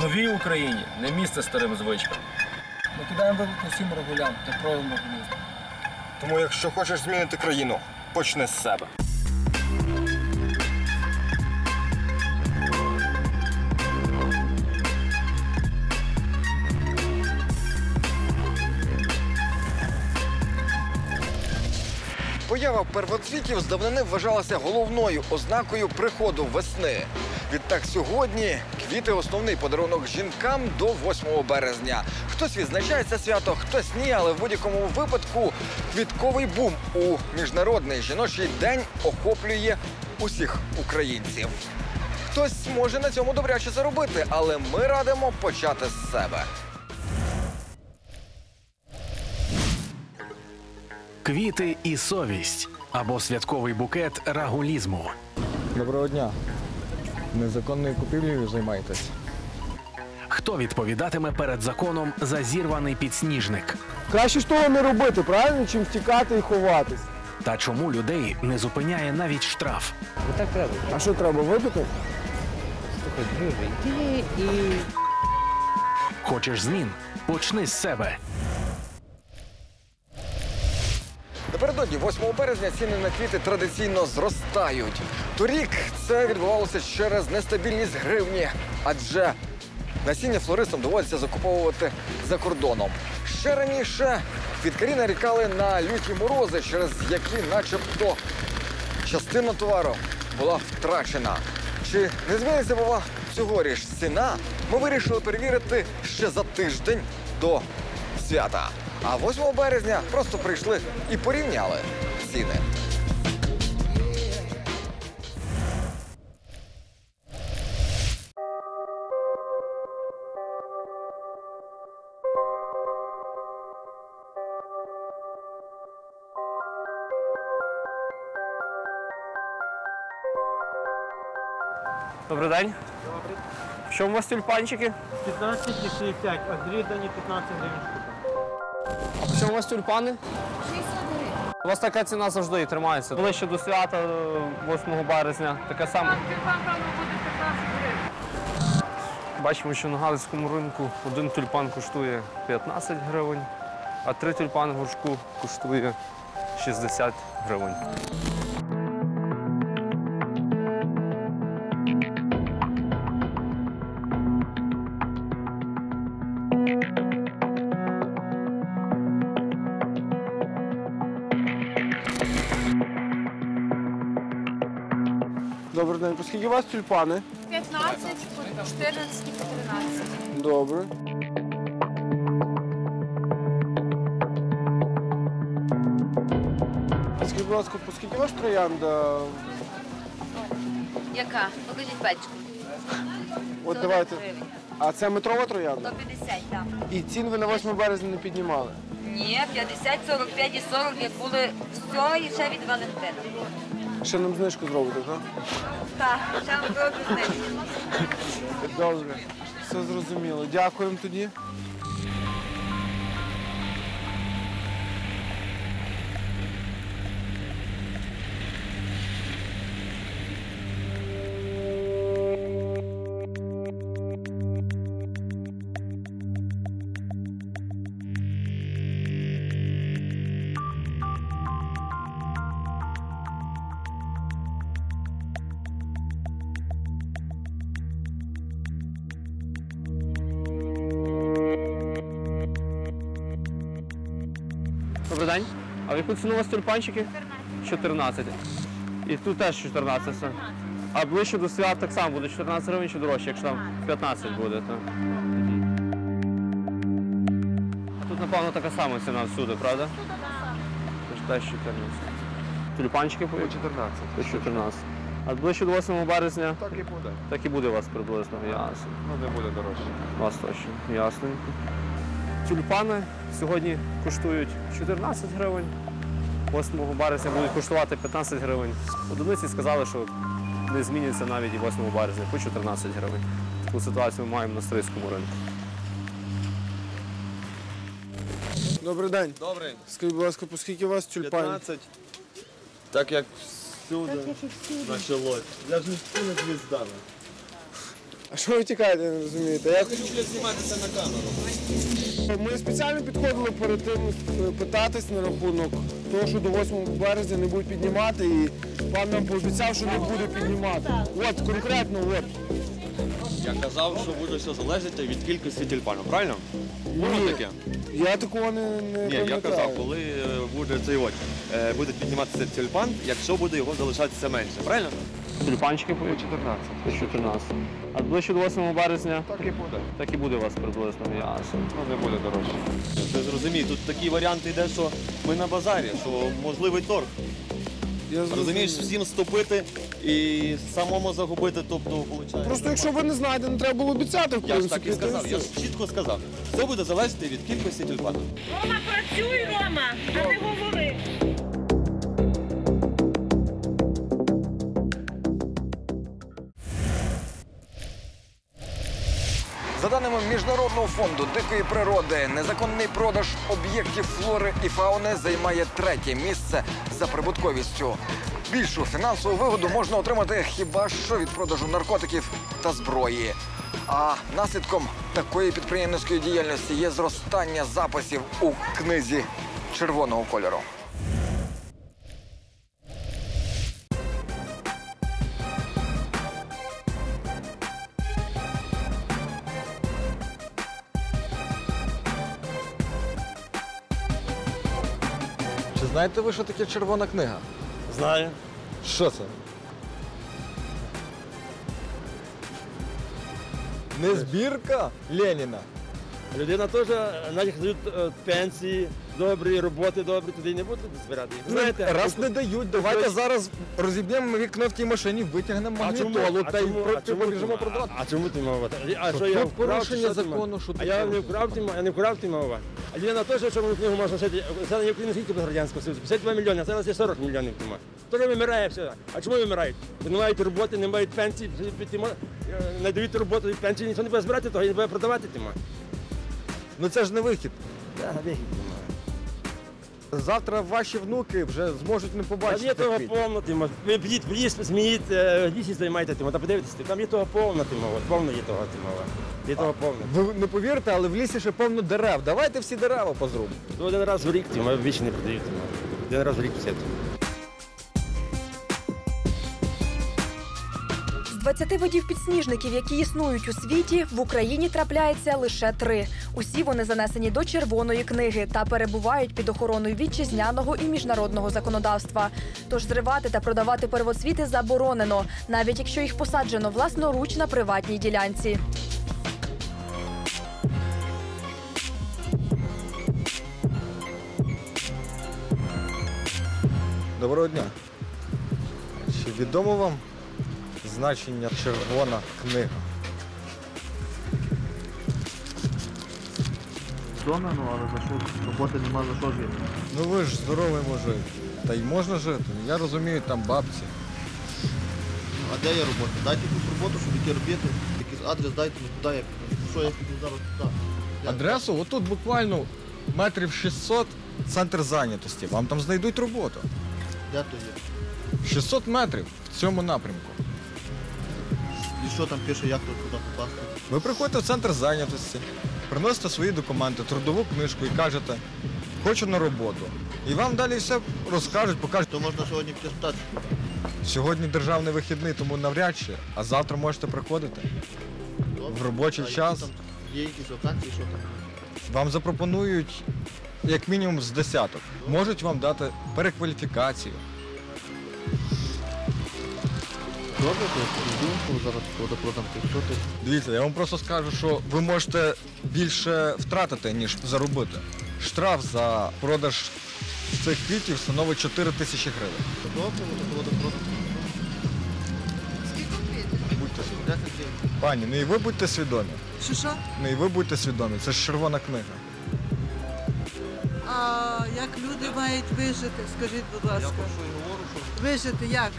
Новій Україні не місце старим звичкам. Ми кидаємо виклик усім регулям та проявимо гуманізму. Тому, якщо хочеш змінити країну, почни з себе. Поява первоцвітів з давнини вважалася головною ознакою приходу весни. Відтак сьогодні квіти основний подарунок жінкам до 8 березня. Хтось відзначає це свято, хтось ні, але в будь-якому випадку квітковий бум у міжнародний жіночий день охоплює усіх українців. Хтось може на цьому добряче заробити, але ми радимо почати з себе. Квіти і совість або святковий букет рагулізму. Доброго дня. Незаконною купівлею займаєтесь. Хто відповідатиме перед законом за зірваний підсніжник? Краще ж того не робити, правильно, чим втікати і ховатись. Та чому людей не зупиняє навіть штраф? Так треба. А що треба випити? Хочеш змін? Почни з себе. Напередодні 8 березня ціни на квіти традиційно зростають. Торік це відбувалося через нестабільність гривні, адже насіння флористам доводиться закуповувати за кордоном. Ще раніше квіткарі нарікали на люті морози, через які, начебто, частина товару була втрачена. Чи не зміниться бува цьогоріч ціна? Ми вирішили перевірити ще за тиждень до свята. А 8 березня просто прийшли і порівняли ціни. Добрий день. Добрий. В чому у вас тюльпанчики? 15 і 60, а дрідані 15 гривень В у вас тюльпани? 60 У вас така ціна завжди і тримається. Ближче до свята, е, 8 березня, така сама. Тюльпан буде 15 гривень. Бачимо, що на Галицькому ринку один тюльпан коштує 15 гривень, а три тюльпани в горшку коштує 60 гривень. Вас тюльпани? 15, 14, і 13. Добре. Скажіть, будь ласка, оскільки у вас троянда? Яка? Покажіть пачку. От давайте. А це метрова троянда? 150, так. І цін ви на 8 березня не піднімали. Ні, 50, 45 і 40, як були все і ще від Валентина. Ще нам знижку зробите, так? Так, ще нам зробити знижку. Добре. Все зрозуміло. Дякуємо тоді. День. А в яку ціну у вас тюльпанчики? 14. 14. І тут теж 14. все. А ближче до свят так само буде 14 гривень чи дорожче, якщо там 15 буде. То. А тут, напевно, така сама ціна всюди, правда? Тож теж 14. Тюльпанчики по 14. По 14. А ближче до 8 березня Так і буде. так і буде у вас приблизно. Ясно. Ну не буде дорожче. У вас точно. Ясненько. Тюльпани сьогодні коштують 14 гривень. 8 березня будуть коштувати 15 гривень. Одиниці сказали, що не зміниться навіть і 8 березня, по 14 гривень. Таку ситуацію ми маємо на стрийському ринку. Добрий день. Добре. Скажіть, будь ласка, оскільки у вас тюльпани? Так як всюди почалось. Я ж не стіна звіздана. А що ви тікаєте, не розумієте? Я... знімати це на камеру. Ми спеціально підходили перед тим е, питатись на рахунок того, що до 8 березня не будуть піднімати, і пан нам пообіцяв, що не буде піднімати. От, конкретно, от. Я казав, що буде все залежати від кількості тюльпанів, правильно? Було таке? Я такого не, не Ні, я пам'ятаю. казав, коли е, буде цей от, е, буде підніматися тюльпан, якщо буде його залишатися менше, правильно? Тюльпанчики по 14. По 14. А ближче до 8 березня Так і буде. так і буде у вас приблизно. Ясно. Ну, не буде дорожче. Ти зрозумій, тут такі варіанти йде, що ми на базарі, що можливий торг. Я. Розумієш, всім ступити і самому загубити, тобто, виходить. Просто якщо ви не знаєте, не треба було обіцяти, в Я ж так і сказав, все. я ж чітко сказав. Все буде залежати від кількості тюльпанів. Рома, працюй, Рома, а не говори. Даними Міжнародного фонду дикої природи, незаконний продаж об'єктів флори і фауни займає третє місце за прибутковістю. Більшу фінансову вигоду можна отримати хіба що від продажу наркотиків та зброї. А наслідком такої підприємницької діяльності є зростання записів у книзі червоного кольору. Знаєте ви, що таке червона книга? Знаю. Що це? Не збірка Леніна. Людина теж, навіть дають е, пенсії, добрі, роботи добрі, туди не будуть збирати. їх. Знаєте, раз не дають, давайте зараз розіб'ємо вікно в тій машині, витягнемо а чому, магнітолу а та й чому, про- а чому, побіжимо ти- продавати. а, а чому ти мав? А що Тут я вкрав, порушення чи що ти мав? закону, що А тут я не порушення? вкрав, ти мав, я не вкрав, ти мав. А людина теж, що в книгу можна жити, населення України скільки без радянського Союзу? 52 мільйони, а зараз є 40 мільйонів нема. Хто вимирає все? А чому вимирають? Не мають роботи, не мають пенсії, е, не дають роботу пенсії, ніхто не буде збирати, того і не буде продавати тима. Ну це ж не вихід. Да, вихід. Завтра ваші внуки вже зможуть не Там побачити. є того повна повно, ти може. Ви підіть в ліс, змініть, е, лісі займайте, ти, та подивитесь, там є того повно, ти мова, повно є того, ти мова. Є того повно. Ви не повірите, але в лісі ще повно дерев. Давайте всі дерева позрубимо. То один раз в рік, ти більше не продають, ти. Один раз в рік все. З 20 видів підсніжників, які існують у світі, в Україні трапляється лише три. Усі вони занесені до червоної книги та перебувають під охороною вітчизняного і міжнародного законодавства. Тож зривати та продавати первоцвіти заборонено, навіть якщо їх посаджено власноруч на приватній ділянці. Доброго дня. Чи відомо вам значення червона книга? Дома, ну але за що роботи нема за що жити. Ну ви ж здоровий мужик. Та й можна жити. Я розумію, там бабці. А де є робота? Дайте якусь роботу, щоб яке робити. Якийсь адрес дайте, ну куди я піду. Що я піду зараз туди? Адресу, отут буквально метрів 600 центр зайнятості. Вам там знайдуть роботу. Де то є? 600 метрів в цьому напрямку. Що там пише, як тут туди попасти? Ви приходите в центр зайнятості, приносите свої документи, трудову книжку і кажете, хочу на роботу. І вам далі все розкажуть, покажуть. То можна сьогодні піти. Сьогодні державний вихідний, тому навряд чи, а завтра можете приходити. В робочий А час. там Є якісь вакансії, що там? Вам запропонують як мінімум з десяток. Можуть вам дати перекваліфікацію. Добре, то зараз водопродам, ти? Дивіться, я вам просто скажу, що ви можете більше втратити, ніж заробити. Штраф за продаж цих квітів становить 4 тисячі гривень. Добре, то. Будьте свідомі. Пані, ну і ви будьте свідомі. Що що? Ну і ви будьте свідомі. Це ж червона книга. А як люди мають вижити? Скажіть, будь Я ласка. про що і говорю, що Вижити як?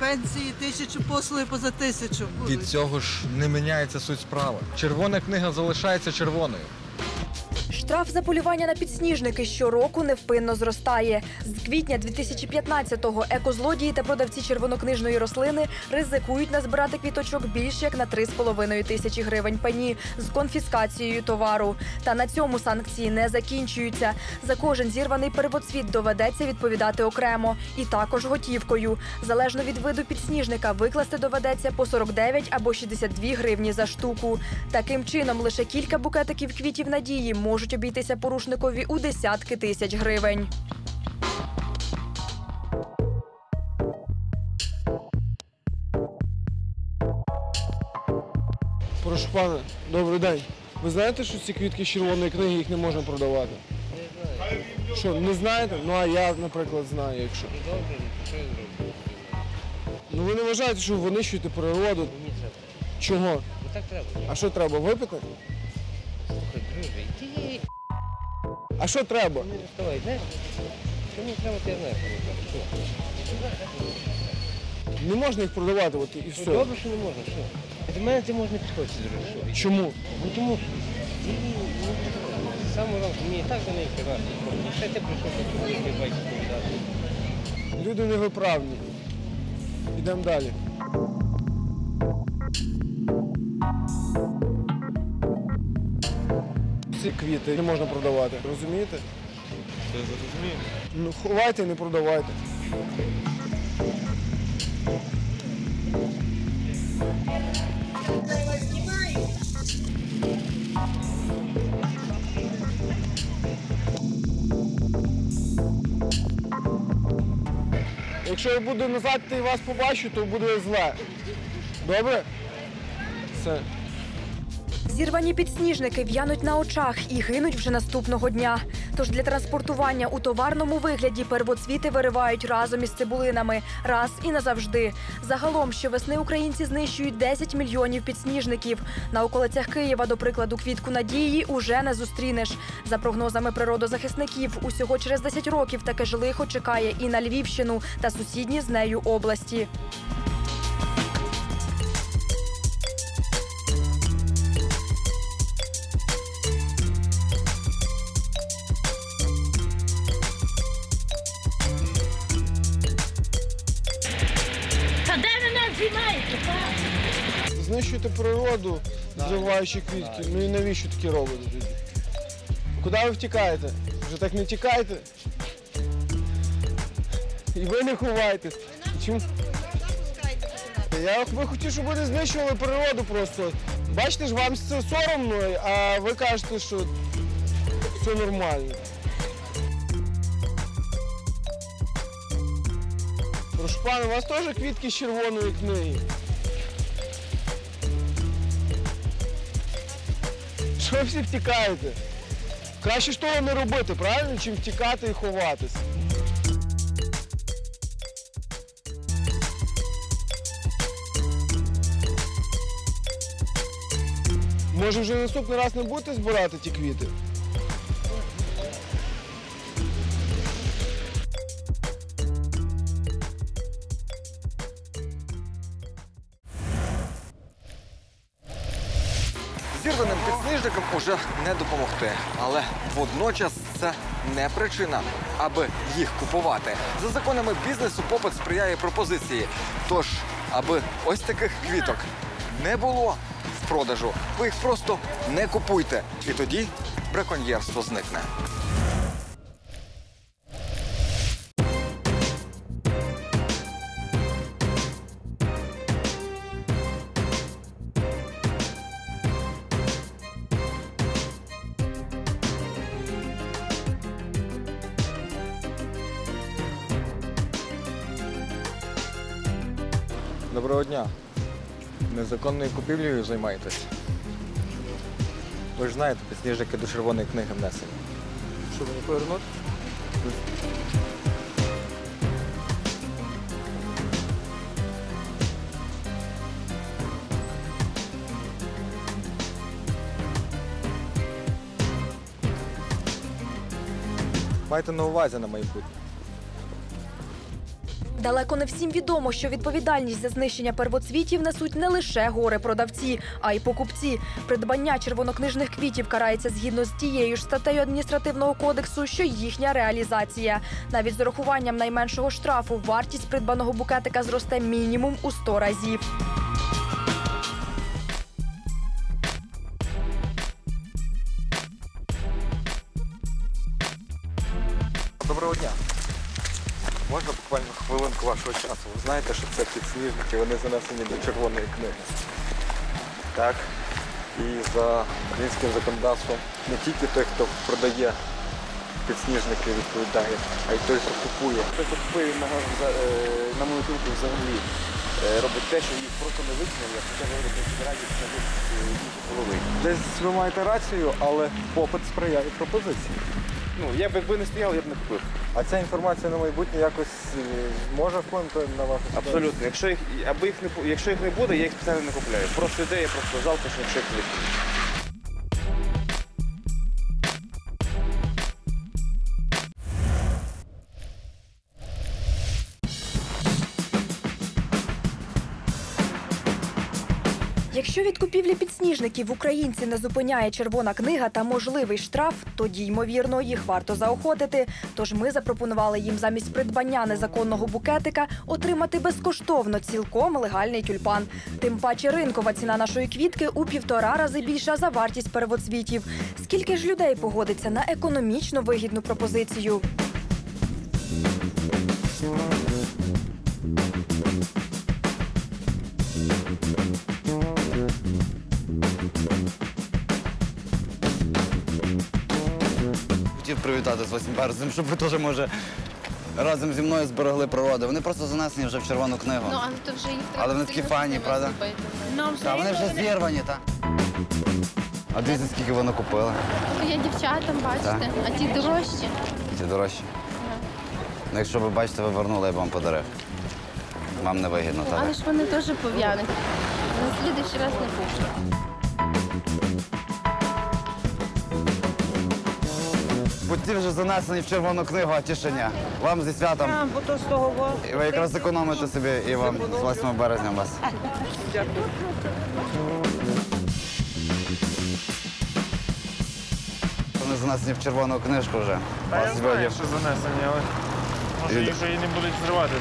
Пенсії тисячу послуги поза тисячу. Від цього ж не міняється суть справи. Червона книга залишається червоною. Штраф за полювання на підсніжники щороку невпинно зростає. З квітня 2015-го екозлодії та продавці червонокнижної рослини ризикують назбирати квіточок більш як на 3,5 тисячі гривень пені з конфіскацією товару. Та на цьому санкції не закінчуються. За кожен зірваний первоцвіт доведеться відповідати окремо і також готівкою. Залежно від виду підсніжника, викласти доведеться по 49 або 62 гривні за штуку. Таким чином, лише кілька букетиків квітів надії можуть обійтися порушникові у десятки тисяч гривень. Прошу пане, добрий день. Ви знаєте, що ці квітки з червоної книги їх не можна продавати? Не знаю. Що, не знаєте? Ну а я, наприклад, знаю, якщо. Ну ви не вважаєте, що ви винищуєте природу? Мені треба. Чого? Ну так треба. А що треба? Випити? А що треба? не вставай, знаєш? Що мені треба, ти знаєш? Не можна їх продавати, от і Ну, все. Добре, що не можна, що? До мене ти можеш не підходити, друже, що? Чому? Ну тому що ти ну, з самого ранку мені так за неї казати. Ще ти прийшов, щоб мені байки повідати. Люди не виправні. Йдемо далі. Ці квіти не можна продавати, розумієте? Це зрозумію. Ну, ховайте, не продавайте. Якщо я буду назад і вас побачу, то буде зле. Добре? Все. Зірвані підсніжники в'януть на очах і гинуть вже наступного дня. Тож для транспортування у товарному вигляді первоцвіти виривають разом із цибулинами раз і назавжди. Загалом щовесни українці знищують 10 мільйонів підсніжників. На околицях Києва, до прикладу, квітку надії уже не зустрінеш. За прогнозами природозахисників, усього через 10 років таке ж лихо чекає і на Львівщину та сусідні з нею області. Знищуєте природу, зриваючи квітки. Ну і навіщо таке робите тоді? Куди ви втікаєте? Вже так не тікайте. І ви не ховайтесь. Я ви хотів, щоб вони знищували природу просто. Бачите ж, вам це соромно, а ви кажете, що все нормально. Прошу пане, у вас теж квітки з червоної книги. Що всі втікаєте? Краще ж того не робити, правильно? Чим втікати і ховатись. Може вже наступний раз не будете збирати ті квіти? Уже не допомогти, але водночас це не причина, аби їх купувати. За законами бізнесу попит сприяє пропозиції. Тож, аби ось таких квіток не було в продажу, ви їх просто не купуйте. І тоді браконьєрство зникне. Незаконною купівлею займаєтесь. Ви ж знаєте, підсніжники до червоної книги внесені. Що мені повернути? Майте на увазі на майбутнє. Далеко не всім відомо, що відповідальність за знищення первоцвітів несуть не лише горе-продавці, а й покупці. Придбання червонокнижних квітів карається згідно з тією ж статтею адміністративного кодексу, що їхня реалізація. Навіть з урахуванням найменшого штрафу вартість придбаного букетика зросте мінімум у 100 разів. Вашого часу? Ви знаєте, що це підсніжники, вони занесені до червоної книги. Так. І за українським законодавством не тільки той, хто продає підсніжники, відповідає, а й той, хто купує. Той, хто купує, на, е, на мою думку, взагалі е, робить те, що їх просто не виконує, хоча говорить радість на їх голови. Десь ви маєте рацію, але попит сприяє пропозиції. Ну, я б якби не стояв, я б не купив. А ця інформація на майбутнє якось е, може вплинути на вашу ситуацію? Абсолютно. Якщо їх, аби їх не, бу- якщо їх не буде, я їх спеціально не купляю. Просто ідея, просто жалко, що якщо їх не буде. Якщо від купівлі підсніжників українці не зупиняє червона книга та можливий штраф, тоді ймовірно їх варто заохотити. Тож ми запропонували їм замість придбання незаконного букетика отримати безкоштовно цілком легальний тюльпан. Тим паче ринкова ціна нашої квітки у півтора рази більша за вартість первоцвітів. Скільки ж людей погодиться на економічно вигідну пропозицію? Привітати з 8 березнем, щоб ви теж, може, разом зі мною зберегли природу. Вони просто занесені вже в червону книгу. Ну, але то вже їх треба Але вони такі сильно файні, правда? зробити. Так, вони вже зірвані, так. А дивіться, скільки вони купили. То є дівчатам, бачите, Так. а ті дорожчі. Ці дорожчі. Ну, якщо ви бачите, ви вернули, я б вам подарив. Вам не вигідно, Але ж вони теж пов'януть. На слідуючий раз не куплю. Бо ті вже занесені в червону книгу, а ті. Вам зі святом. Бо то з того І ви якраз економите собі і вам з 8 березня вас. Вони занесені в червону книжку вже. Та я Вас знаю, що занесені, але може їх вже і не будуть зривати.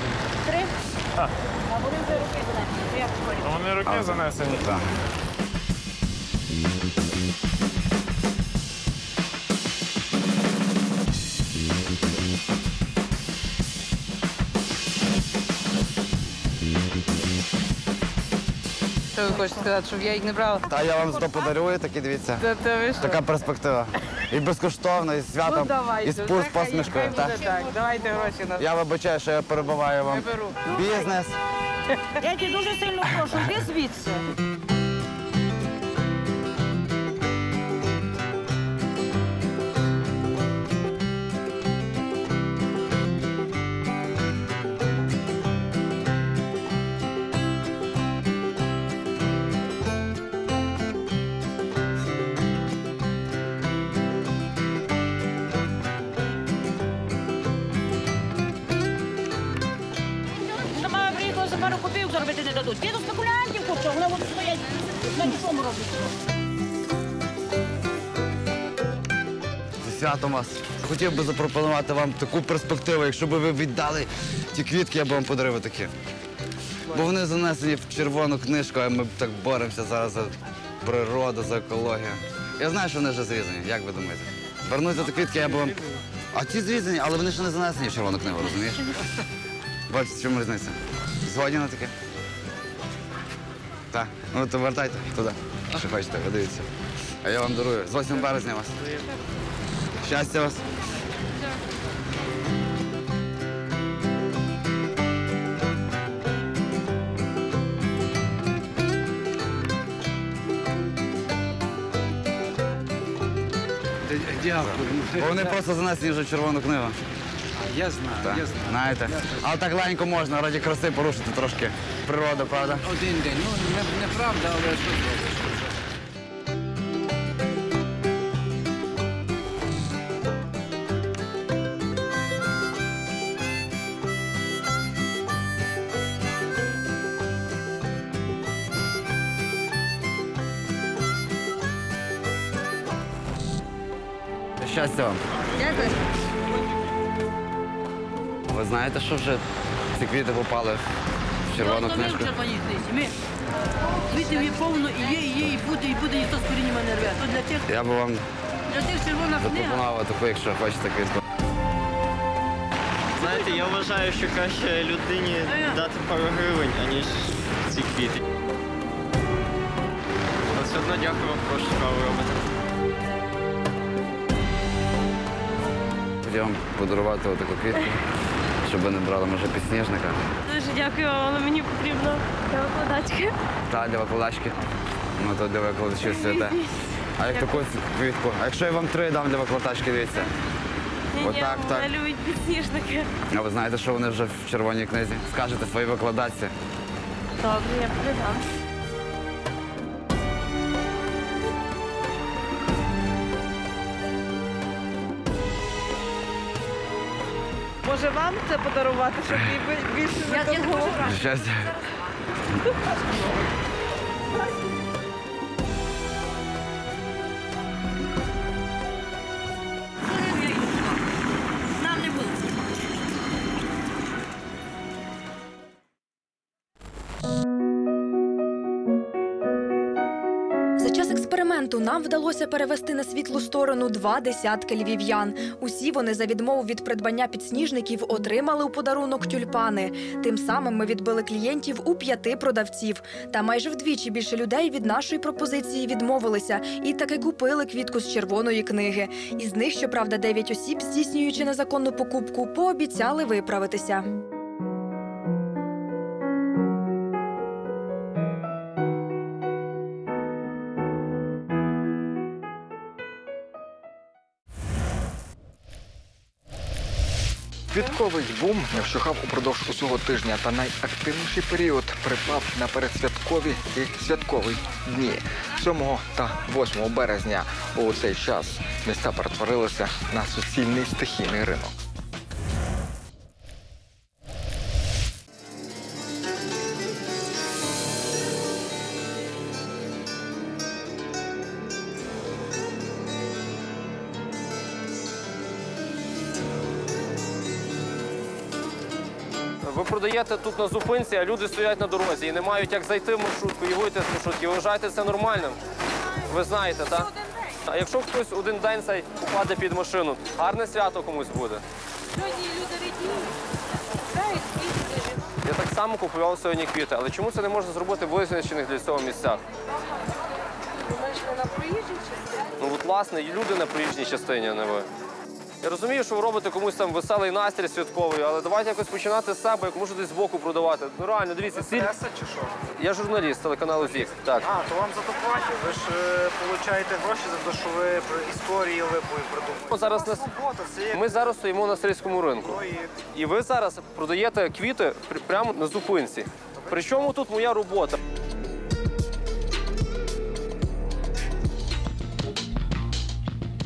Три. А. А вони вже руки занесені. А вони роки занесені. Так. Що ви хочете сказати, щоб я їх не брала? Та я вам зато подарую, такі дивіться. Та, та ви що? Така перспектива. І безкоштовно, і з святом, Ну, давайте, і з пу- з посмішкою. нехай та? буде так. Давайте гроші на Я вибачаю, що я перебуваю вам. Я беру. Бізнес. Я тебе дуже сильно прошу, йди звідси. Святом вас. Хотів би запропонувати вам таку перспективу, якщо б ви віддали ті квітки, я б вам подарив такі. Бо вони занесені в червону книжку, а ми так боремося зараз за природу, за екологію. Я знаю, що вони вже зрізані. Як ви думаєте? Вернуться ті квітки, я б вам. А ті зрізані, але вони ще не занесені в червону книгу, розумієш? Бачите, в чому різниця? Згодні на таке? Так. Ну то вертайте туди. Що хочете, дивіться. А я вам дарую. З 8 березня вас. Щастя вас. Дякую. Бо вони просто занесені вже в червону книгу. Я знаю, Так, я знаю. Знаєте. Але так легенько можна, раді краси порушити трошки природу, правда? Один день. Ну, не- неправда, але що зробиш? Щастя вам. Дякую. Ви знаєте, що вже ці квіти попали в червону книжку? червоній книжці. Квітів є повно, і є, і є, і буде, і буде, ніхто з коріннями не рве. То для тих, Я би вам для тих червона книга. запропонував таку, якщо хочете квітку. Знаєте, я вважаю, що краще людині дати пару гривень, аніж ці квіти. Але все одно дякую вам, прошу справу робити. Вам подарувати отаку квітку, щоб ви не брали, може, підсніжника. Дуже дякую, але мені потрібно для викладачки. Та для викладачки. Ну то для викладачів святе. А як таку квітку? А якщо я вам три дам для викладачки, дивіться. Ні, ні, Отак, так. вона любить підсніжники. А ви знаєте, що вони вже в червоній книзі? Скажете своїй викладачці. Добре, я передам. Може вам це подарувати, щоб їй би- більше не? Щастя. Нам експерименту нам вдалося перевести на світлу сторону два десятки львів'ян. Усі вони за відмову від придбання підсніжників отримали у подарунок тюльпани. Тим самим ми відбили клієнтів у п'яти продавців. Та майже вдвічі більше людей від нашої пропозиції відмовилися і таки купили квітку з червоної книги. Із них, щоправда, дев'ять осіб, здійснюючи незаконну покупку, пообіцяли виправитися. Квітковий бум не вщухав упродовж усього тижня, та найактивніший період припав на передсвяткові і святкові дні 7 та 8 березня. У цей час міста перетворилися на суцільний стихійний ринок. Продаєте тут на зупинці, а люди стоять на дорозі і не мають як зайти в маршрутку і вийти з маршрутки. Ви вважаєте це нормальним? Ви знаєте, так? А якщо хтось один день цей попаде під машину, гарне свято комусь буде. Сьогодні люди квіти. Я так само купував сьогодні квіти, але чому це не можна зробити в визначених для цього місцях? Думаєш, на проїжджій частині? Ну от власне, і люди на проїжджій частині, а не ви. Я розумію, що ви робите комусь там веселий настрій святковий, але давайте якось починати з себе, як можу десь збоку продавати. Ну реально, дивіться, сіль. чи що? Я журналіст телеканалу ЗІК. Так. А, то вам за то платять. Ви ж е, получаєте гроші за те, що ви про історії ви придумуєте. Ми зараз, на... Робота, це як... Ми зараз стоїмо на стрийському ринку. Ну, і- І ви зараз продаєте квіти пр- прямо на зупинці. Причому тут моя робота?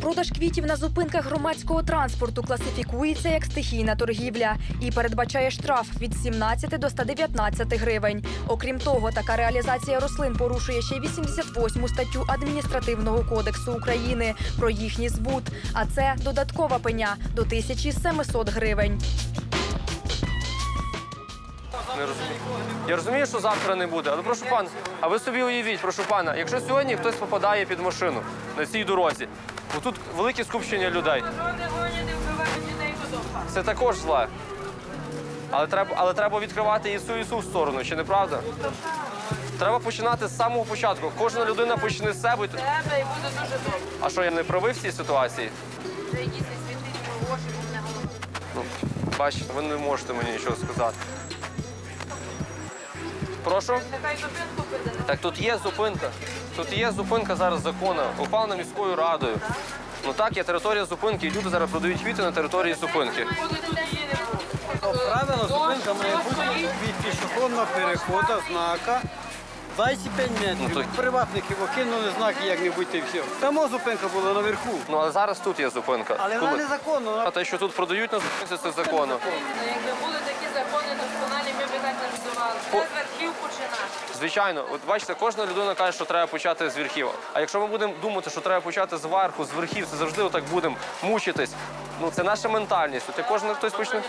Продаж квітів на зупинках громадського транспорту класифікується як стихійна торгівля і передбачає штраф від 17 до 119 гривень. Окрім того, така реалізація рослин порушує ще й 88 статтю адміністративного кодексу України про їхній збут. А це додаткова пеня до 1700 гривень. Не розумію. Я розумію, що завтра не буде, але прошу пана, а ви собі уявіть, прошу пана, якщо сьогодні хтось попадає під машину на цій дорозі, тут велике скупчення людей. Це також зле. Але треба, але треба відкривати Ісу Ісу в сторону, чи не правда? Треба починати з самого початку. Кожна людина почне з себе. Тебе і буде дуже добре. А що я не правий в цій ситуації? Ну, бачите, ви не можете мені нічого сказати. Прошу? Так тут є зупинка. Тут є зупинка зараз закону, ухвалена міською радою. Ну так, є територія зупинки, і люди зараз продають квіти на території зупинки. Правило, зупинка має бути від пішохідного переходу, знака. Дайте 5 метрів. Ну, то- Приватники покинули знаки як-небудь і все. Там зупинка була наверху. Ну але зараз тут є зупинка. Але вона незаконна. А те, що тут продають на зупинці, це законно. Якби були такі закони ми б так верхів починати. Звичайно, от бачите, кожна людина каже, що треба почати з верхів. А якщо ми будемо думати, що треба почати з верху, з верхів, це завжди отак будемо мучитись. Ну це наша ментальність. От як кожен хтось почне.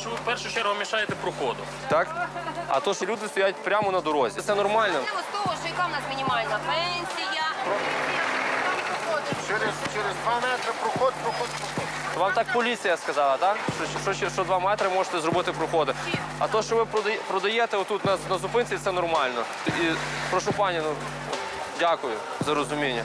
Що ви в першу чергу мішаєте проходу. Так? А то, що люди стоять прямо на дорозі. Це нормально. Почнемо з того, що яка в нас мінімальна пенсія. Через, через два метри проход, проход, проход. Вам так поліція сказала, так? Що, що, що два метри можете зробити проходи. А то, що ви продаєте отут на, на зупинці, це нормально. І прошу пані, ну дякую за розуміння.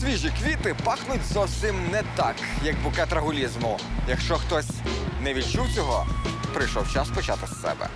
Свіжі квіти пахнуть зовсім не так, як букет рагулізму. Якщо хтось не відчув цього, прийшов час почати з себе.